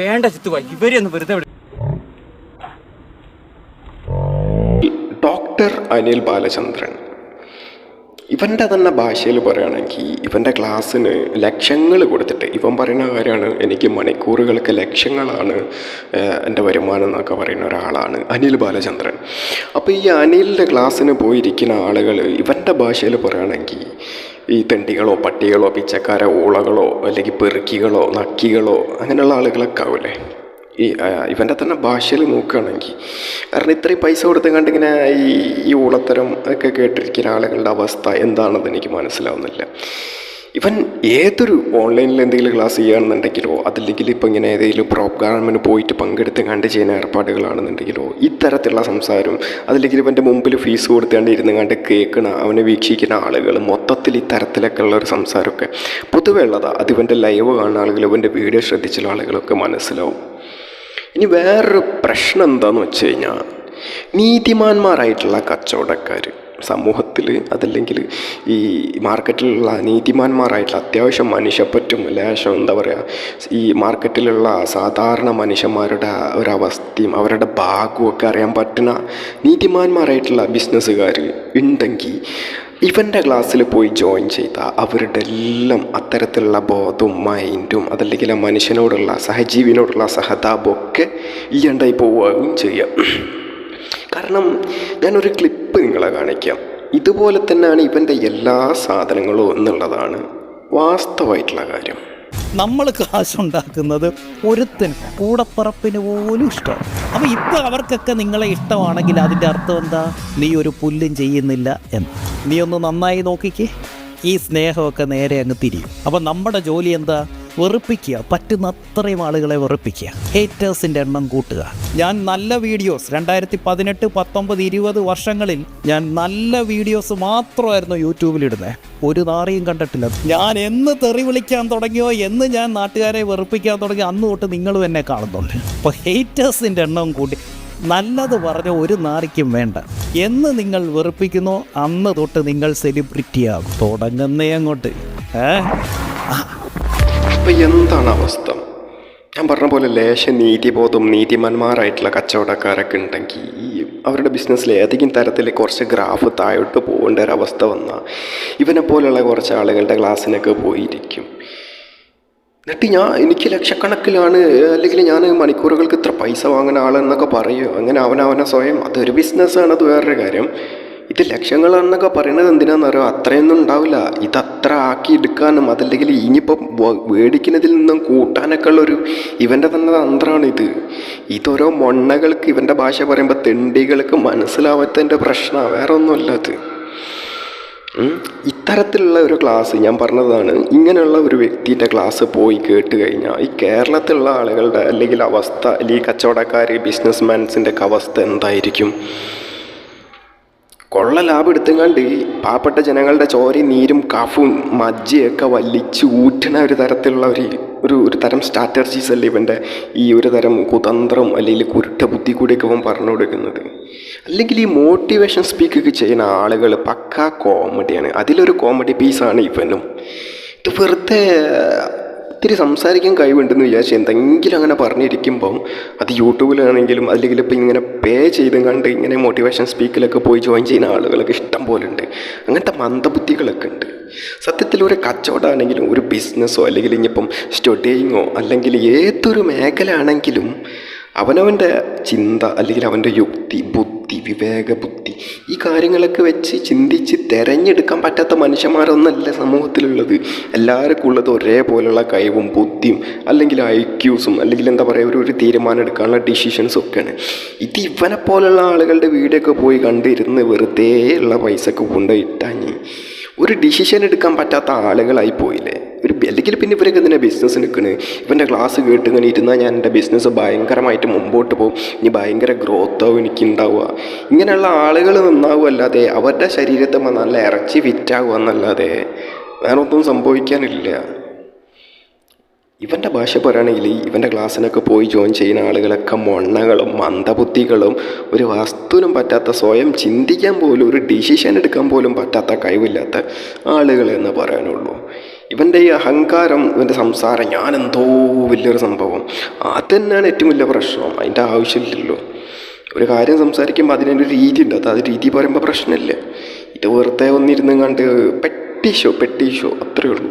വേണ്ട ചിത്തുവാ ഇവരെ വെറുതെ ഡോക്ടർ അനിൽ ബാലചന്ദ്രൻ. ഇവന്റെ തന്നെ ഭാഷയിൽ പറയുകയാണെങ്കിൽ ഇവന്റെ ക്ലാസ്സിന് ലക്ഷങ്ങൾ കൊടുത്തിട്ട് ഇവൻ പറയുന്ന കാര്യമാണ് എനിക്ക് മണിക്കൂറുകൾക്ക് ലക്ഷങ്ങളാണ് എന്റെ വരുമാനം എന്നൊക്കെ പറയുന്ന ഒരാളാണ് അനിൽ ബാലചന്ദ്രൻ. അപ്പോൾ ഈ അനിലിന്റെ ക്ലാസ്സിന് പോയിരിക്കുന്ന ആളുകൾ ഇവന്റെ ഭാഷയിൽ പറയുകയാണെങ്കിൽ ഈ തെണ്ടികളോ പട്ടികളോ പിച്ചക്കാരോ ഊളകളോ അല്ലെങ്കിൽ പെറുക്കികളോ നക്കികളോ അങ്ങനെയുള്ള ആളുകളൊക്കെ ആവില്ലേ? ഈ ഇവന്റെ തന്നെ ഭാഷയിൽ നോക്കുകയാണെങ്കിൽ. കാരണം ഇത്രയും പൈസ കൊടുത്ത് കണ്ടിങ്ങനെ ഈ ഈ ഊളത്തരം ഒക്കെ കേട്ടിരിക്കുന്ന ആളുകളുടെ അവസ്ഥ എന്താണെന്ന് എനിക്ക് മനസ്സിലാവുന്നില്ല. ഇവൻ ഏതൊരു ഓൺലൈനിൽ എന്തെങ്കിലും ക്ലാസ് ചെയ്യുകയാണെന്നുണ്ടെങ്കിലോ അതല്ലെങ്കിൽ ഇപ്പോൾ ഇങ്ങനെ ഏതെങ്കിലും പ്രോഗ്രാമിന് പോയിട്ട് പങ്കെടുത്ത് കണ്ട് ചെയ്യുന്ന ഏർപ്പാടുകളാണെന്നുണ്ടെങ്കിലോ ഇത്തരത്തിലുള്ള സംസാരം അതല്ലെങ്കിൽ ഇവന്റെ മുമ്പിൽ ഫീസ് കൊടുത്തുകൊണ്ട് ഇരുന്ന് കണ്ട് കേൾക്കണ അവനെ വീക്ഷിക്കുന്ന ആളുകൾ മൊത്തത്തിൽ ഇത്തരത്തിലൊക്കെ ഉള്ള ഒരു സംസാരമൊക്കെ പൊതുവെ ഉള്ളതാണ് അത് ഇവന്റെ ലൈവ് കാണുന്ന ആളുകൾ ഇവന്റെ വീഡിയോ ശ്രദ്ധിച്ചുള്ള ആളുകളൊക്കെ മനസ്സിലാവും. ഇനി വേറൊരു പ്രശ്നം എന്താണെന്ന് വെച്ച് കഴിഞ്ഞാൽ നീതിമാന്മാരായിട്ടുള്ള കച്ചവടക്കാർ സമൂഹത്തിൽ അതല്ലെങ്കിൽ ഈ മാർക്കറ്റിലുള്ള നീതിമാന്മാരായിട്ടുള്ള അത്യാവശ്യം മനുഷ്യപ്പറ്റും ലേശം എന്താ പറയുക ഈ മാർക്കറ്റിലുള്ള സാധാരണ മനുഷ്യന്മാരുടെ ഒരവസ്ഥയും അവരുടെ ഭാഗവും ഒക്കെ അറിയാൻ പറ്റുന്ന നീതിമാന്മാരായിട്ടുള്ള ബിസിനസ്സുകാർ ഉണ്ടെങ്കിൽ ഇവന്റെ ക്ലാസ്സിൽ പോയി ജോയിൻ ചെയ്ത അവരുടെ എല്ലാം അത്തരത്തിലുള്ള ബോധവും മൈൻഡും അതല്ലെങ്കിൽ മനുഷ്യനോടുള്ള സഹജീവിനോടുള്ള സഹതാപമൊക്കെ ഈ ഇല്ലാണ്ടായി പോവുകയും ചെയ്യാം. കാരണം ഞാനൊരു ക്ലിപ്പ് നിങ്ങളെ കാണിക്കാം. ഇതുപോലെ തന്നെയാണ് ഇവന്റെ എല്ലാ സാധനങ്ങളും എന്നുള്ളതാണ് വാസ്തവമായിട്ടുള്ള കാര്യം. നമ്മൾ കാശുണ്ടാക്കുന്നത് ഒരുത്തിന് കൂടപ്പറപ്പിന് പോലും ഇഷ്ടമാണ്. അപ്പൊ ഇപ്പൊ അവർക്കൊക്കെ നിങ്ങളെ ഇഷ്ടമാണെങ്കിൽ അതിന്റെ അർത്ഥം എന്താ? നീ ഒരു പുല്ലും ചെയ്യുന്നില്ല എന്ന്. നീ ഒന്ന് നന്നായി നോക്കിക്കേ. ഈ സ്നേഹമൊക്കെ നേരെ അങ്ങ് തിരിയും. അപ്പൊ നമ്മുടെ ജോലി എന്താ? വെറുപ്പിക്കുക പറ്റുന്ന അത്രയും ആളുകളെ വെറുപ്പിക്കുക. ഹേറ്റേഴ്സിന്റെ എണ്ണം കൂട്ടുക. ഞാൻ നല്ല വീഡിയോസ് രണ്ടായിരത്തി പതിനെട്ട് പത്തൊമ്പത് ഇരുപത് വർഷങ്ങളിൽ ഞാൻ നല്ല വീഡിയോസ് മാത്രമായിരുന്നു യൂട്യൂബിലിടുന്നത് ഒരു നാറിയും കണ്ടിട്ടില്ല. ഞാൻ എന്ന് തെറി വിളിക്കാൻ തുടങ്ങിയോ എന്ന് ഞാൻ നാട്ടുകാരെ വെറുപ്പിക്കാൻ തുടങ്ങി അന്ന് തൊട്ട് നിങ്ങളും എന്നെ കാണുന്നുണ്ട്. അപ്പോൾ ഹേറ്റേഴ്സിന്റെ എണ്ണം കൂട്ടി. നല്ലത് പറഞ്ഞ ഒരു നാറിക്കും വേണ്ട. എന്ന് നിങ്ങൾ വെറുപ്പിക്കുന്നോ അന്ന് തൊട്ട് നിങ്ങൾ സെലിബ്രിറ്റിയാകും തുടങ്ങുന്നേ അങ്ങോട്ട്. ഏ? അപ്പം എന്താണ് അവസ്ഥ? ഞാൻ പറഞ്ഞ പോലെ ലേശ നീതിബോധം നീതിമാന്മാരായിട്ടുള്ള കച്ചവടക്കാരൊക്കെ ഉണ്ടെങ്കിൽ അവരുടെ ബിസിനസ്സിൽ ഏതെങ്കിലും തരത്തിൽ കുറച്ച് ഗ്രാഫ് താഴോട്ട് പോകേണ്ട അവസ്ഥ വന്നാൽ ഇവനെ പോലെയുള്ള കുറച്ച് ആളുകളുടെ ക്ലാസ്സിനൊക്കെ പോയിരിക്കും. എന്നിട്ട് ഞാൻ എനിക്ക് ലക്ഷക്കണക്കിലാണ് അല്ലെങ്കിൽ ഞാൻ മണിക്കൂറുകൾക്ക് ഇത്ര പൈസ വാങ്ങുന്ന ആളെന്നൊക്കെ പറയും. അങ്ങനെ അവനവനെ സ്വയം അതൊരു ബിസിനസ്സാണ് അത് വേറൊരു കാര്യം. ഇത് ലക്ഷങ്ങളാണെന്നൊക്കെ പറയുന്നത് എന്തിനാണെന്നറിയോ അത്രയൊന്നും ഉണ്ടാവില്ല. ഇത് അത്ര ആക്കി എടുക്കാനും അതല്ലെങ്കിൽ ഇനിയിപ്പോൾ മേടിക്കുന്നതിൽ നിന്നും കൂട്ടാനൊക്കെ ഉള്ളൊരു ഇവന്റെ തന്നെ തന്ത്രമാണ് ഇത്. ഇതോരോ മൊണ്ണകൾക്ക് ഇവന്റെ ഭാഷ പറയുമ്പോൾ തെണ്ടികൾക്ക് മനസ്സിലാവാത്തതിന്റെ പ്രശ്നമാണ് വേറെ ഒന്നുമല്ല അത് ഇത്തരത്തിലുള്ള ഒരു ക്ലാസ് ഞാൻ പറഞ്ഞതാണ്. ഇങ്ങനെയുള്ള ഒരു വ്യക്തിന്റെ ക്ലാസ് പോയി കേട്ട് കഴിഞ്ഞാൽ ഈ കേരളത്തിലുള്ള ആളുകളുടെ അല്ലെങ്കിൽ അവസ്ഥ അല്ലെങ്കിൽ കച്ചവടക്കാർ ബിസിനസ്മാൻസിന്റെ ഒക്കെ അവസ്ഥ എന്തായിരിക്കും? കൊള്ള ലാഭം എടുത്തുകൊണ്ട് പാവപ്പെട്ട ജനങ്ങളുടെ ചോരയും നീരും കഫും മജ്ജയൊക്കെ വലിച്ച് ഊറ്റണ ഒരു തരത്തിലുള്ള ഒരു ഒരു ഒരു തരം സ്ട്രാറ്റജീസ് അല്ലേ ഇവന്റെ ഈ ഒരു തരം കുതന്ത്രം അല്ലെങ്കിൽ കുരുട്ട ബുദ്ധി കൂടിയൊക്കെ അവൻ പറഞ്ഞു കൊടുക്കുന്നത്. അല്ലെങ്കിൽ ഈ മോട്ടിവേഷൻ സ്പീക്കൊക്കെ ചെയ്യുന്ന ആളുകൾ പക്കാ കോമഡിയാണ് അതിലൊരു കോമഡി പീസാണ് ഇവനും. ഇത് വെറുതെ ഇത്തിരി സംസാരിക്കാൻ കഴിവുണ്ടെന്ന് വിചാരിച്ചു എന്തെങ്കിലും അങ്ങനെ പറഞ്ഞിരിക്കുമ്പം അത് യൂട്യൂബിലാണെങ്കിലും അല്ലെങ്കിൽ ഇപ്പം ഇങ്ങനെ പേ ചെയ്ത് കണ്ട് ഇങ്ങനെ മോട്ടിവേഷൻ സ്പീക്കിലൊക്കെ പോയി ജോയിൻ ചെയ്യുന്ന ആളുകളൊക്കെ ഇഷ്ടം പോലെ ഉണ്ട് അങ്ങനത്തെ മന്ദബുദ്ധികളൊക്കെ ഉണ്ട്. സത്യത്തിൽ ഒരു കച്ചവടമാണെങ്കിലും ഒരു ബിസിനസ്സോ അല്ലെങ്കിൽ ഇനിയിപ്പം സ്റ്റഡിയിങ്ങോ അല്ലെങ്കിൽ ഏതൊരു മേഖല ആണെങ്കിലും അവനവന്റെ ചിന്ത അല്ലെങ്കിൽ അവന്റെ യുക്തി ബുദ്ധി വിവേക ബുദ്ധി ഈ കാര്യങ്ങളൊക്കെ വെച്ച് ചിന്തിച്ച് തിരഞ്ഞെടുക്കാൻ പറ്റാത്ത മനുഷ്യന്മാരൊന്നല്ല സമൂഹത്തിലുള്ളത്. എല്ലാവർക്കും ഉള്ളത് ഒരേപോലെയുള്ള കഴിവും ബുദ്ധിയും അല്ലെങ്കിൽ ഐക്യൂസും അല്ലെങ്കിൽ എന്താ പറയുക ഒരു ഒരു തീരുമാനം എടുക്കാനുള്ള ഡിസിഷൻസും ഒക്കെയാണ്. ഇത് ഇവനെ പോലുള്ള ആളുകളുടെ വീഡിയോ ഒക്കെ പോയി കണ്ടിരുന്ന് വെറുതെ ഉള്ള പൈസക്ക് കൊണ്ടുപോയി ഇട്ടാഞ്ഞ് ഒരു ഡിസിഷൻ എടുക്കാൻ പറ്റാത്ത ആളുകളായി പോയില്ലേ. ഒരു അല്ലെങ്കിൽ പിന്നെ ഇവരൊക്കെ ഇതിനെ ബിസിനസ് നിൽക്കണ് ഇവന്റെ ക്ലാസ് കേട്ട് ഇങ്ങനെ ഇരുന്നാൽ ഞാൻ എന്റെ ബിസിനസ് ഭയങ്കരമായിട്ട് മുമ്പോട്ട് പോകും. ഇനി ഭയങ്കര ഗ്രോത്ത് ആവും എനിക്ക് ഉണ്ടാവുക ഇങ്ങനെയുള്ള ആളുകൾ നന്നാവും അല്ലാതെ അവരുടെ ശരീരത്തെ നല്ല ഇറച്ചി ഫിറ്റാകുക എന്നല്ലാതെ വേറെ ഒന്നും സംഭവിക്കാനില്ല. ഇവന്റെ ഭാഷ പറയുകയാണെങ്കിൽ ഇവന്റെ ക്ലാസ്സിനൊക്കെ പോയി ജോയിൻ ചെയ്യുന്ന ആളുകളൊക്കെ മൊണ്ണകളും മന്ദബുദ്ധികളും ഒരു വസ്തുവിനും പറ്റാത്ത സ്വയം ചിന്തിക്കാൻ പോലും ഒരു ഡിസിഷൻ എടുക്കാൻ പോലും പറ്റാത്ത കഴിവില്ലാത്ത ആളുകൾ എന്ന് പറയാനുള്ളൂ. ഇവന്റെ ഈ അഹങ്കാരം ഇവന്റെ സംസാരം ഞാനെന്തോ വലിയൊരു സംഭവം. അതന്നെയാണ് ഏറ്റവും വലിയ പ്രശ്നം. അതിന്റെ ആവശ്യമില്ലല്ലോ. ഒരു കാര്യം സംസാരിക്കുമ്പോൾ അതിനൊരു രീതി ഉണ്ട് അത് ആ രീതി പറയുമ്പോൾ പ്രശ്നമില്ല. ഇത് വെറുതെ ഒന്നിരുന്ന് കണ്ട് പെട്ടി ഷോ പെട്ടി ഷോ അത്രയേ ഉള്ളൂ.